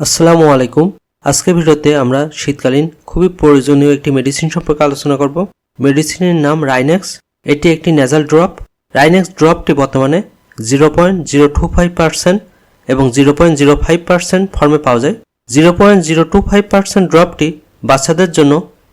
আসসালামু আলাইকুম। আজকের ভিডিওতে আমরা শীতকালীন খুবই প্রয়োজনীয় একটি মেডিসিন সম্পর্কে আলোচনা করব। মেডিসিনের নাম রাইনেক্স এটি একটি নেজাল ড্রপ রাইনেক্স ড্রপটি বর্তমানে zero point zero two five percent এবং zero point zero five percent ফর্মে পাওয়া যায়। Zero point zero two five percent ড্রপটি বাচ্চাদের জন্য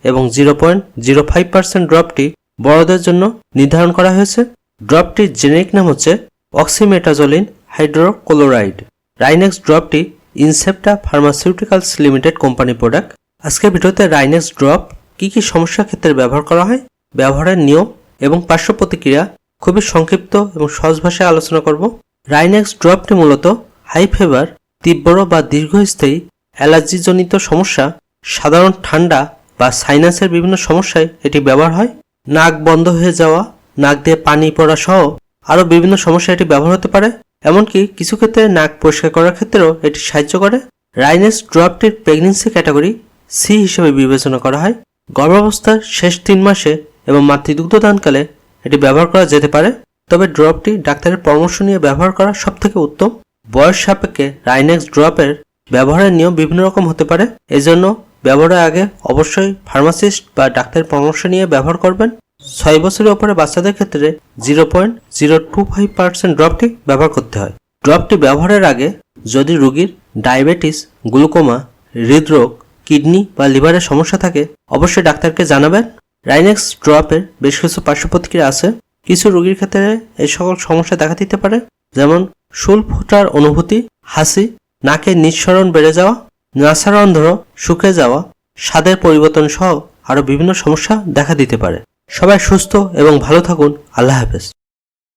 এবং zero point zero five percent ড্রপটি বড়দের জন্য নির্ধারণ করা হয়েছে। ড্রপটির জেনেরিক নাম হচ্ছে oxymetazoline hydrochloride Rhinex ড্রপটি Incepta pharmaceuticals limited company product. আজকের ভিডিওতে রাইনেক্স ড্রপ কী কী সমস্যার ক্ষেত্রে ব্যবহার করা হয়, ব্যবহারের নিয়ম এবং পার্শ্ব প্রতিক্রিয়া খুবই সংক্ষিপ্ত এবং সহজ ভাষায় আলোচনা করব। রাইনেক্স ড্রপটি মূলত হাই ফেভার, তীব্র বা দীর্ঘস্থায়ী, অ্যালার্জিজনিত সমস্যা, সাধারণ ঠান্ডা বা সাইনাসের বিভিন্ন সমস্যায় এটি ব্যবহার হয়। নাক বন্ধ হয়ে যাওয়া, নাক দিয়ে পানি পড়া সহ আরও বিভিন্ন সমস্যা এটি ব্যবহার হতে পারে। এমনকি কিছু ক্ষেত্রে নাক পরিষ্কার করার ক্ষেত্রেও এটি সাহায্য করে। রাইনেস ড্রপটির প্রেগনেন্সি ক্যাটাগরি সি হিসেবে বিবেচনা করা হয়। গর্ভাবস্থার শেষ তিন মাসে এবং মাতৃদুগ্ধদানকালে এটি ব্যবহার করা যেতে পারে। তবে ড্রপটি ডাক্তারের পরামর্শ নিয়ে ব্যবহার করা সবথেকে উত্তম। বয়স সাপেক্ষে রাইনেক্স ড্রপের ব্যবহারের নিয়ম বিভিন্ন রকম হতে পারে। এজন্য ব্যবহারের আগে অবশ্যই ফার্মাসিস্ট বা ডাক্তারের পরামর্শ নিয়ে ব্যবহার করবেন। ছয় বছরের ওপরে বাচ্চাদের ক্ষেত্রে zero point zero two five percent ড্রপটি ব্যবহার করতে হয়। ড্রপটি ব্যবহারের আগে যদি রোগীর ডায়াবেটিস গ্লুকোমা হৃদরোগ কিডনি বা লিভারের সমস্যা থাকে, অবশ্যই ডাক্তারকে জানাবেন। রাইনেক্স ড্রপের বেশ কিছু পার্শ্ব প্রতিক্রিয়া আছে। কিছু রোগীর ক্ষেত্রে এই সকল সমস্যা দেখা দিতে পারে, যেমন শুল ফোটার অনুভূতি, হাসি নাকের নিঃসরণ বেড়ে যাওয়া নাসারন্ধ্র শুকে যাওয়া, স্বাদের পরিবর্তন সহ আরও বিভিন্ন সমস্যা দেখা দিতে পারে। সবাই সুস্থ এবং ভালো থাকুন। আল্লাহ হাফেজ।